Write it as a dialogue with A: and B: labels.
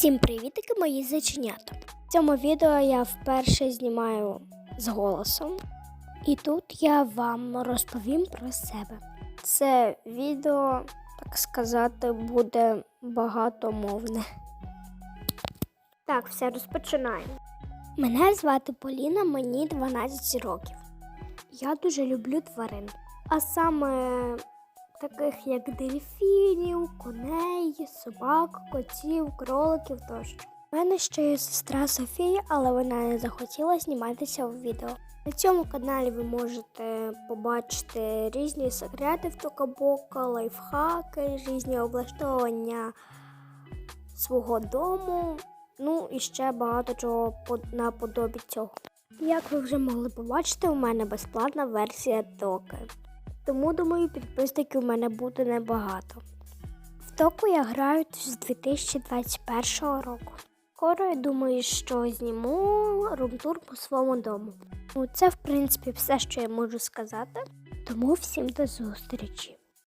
A: Всім привітики, мої зайченята. В цьому відео я вперше знімаю з голосом, і тут я вам розповім про себе. Це відео, так сказати, буде багатомовне. Так, все розпочинаємо. Мене звати Поліна, мені 12 років. Я дуже люблю тварин, а саме таких як дельфінів, коней, собак, котів, кроликів тощо. У мене ще є сестра Софія, але вона не захотіла зніматися в відео. На цьому каналі ви можете побачити різні секрети в Токабока, лайфхаки, різні облаштовування свого дому, ну і ще багато чого наподобі цього. Як ви вже могли побачити, у мене безплатна версія Токи. Тому, думаю, підписників у мене буде небагато. В току я граю з 2021 року. Скоро я думаю, що зніму румтур по своєму дому. Ну, це, в принципі, все, що я можу сказати. Тому всім до зустрічі.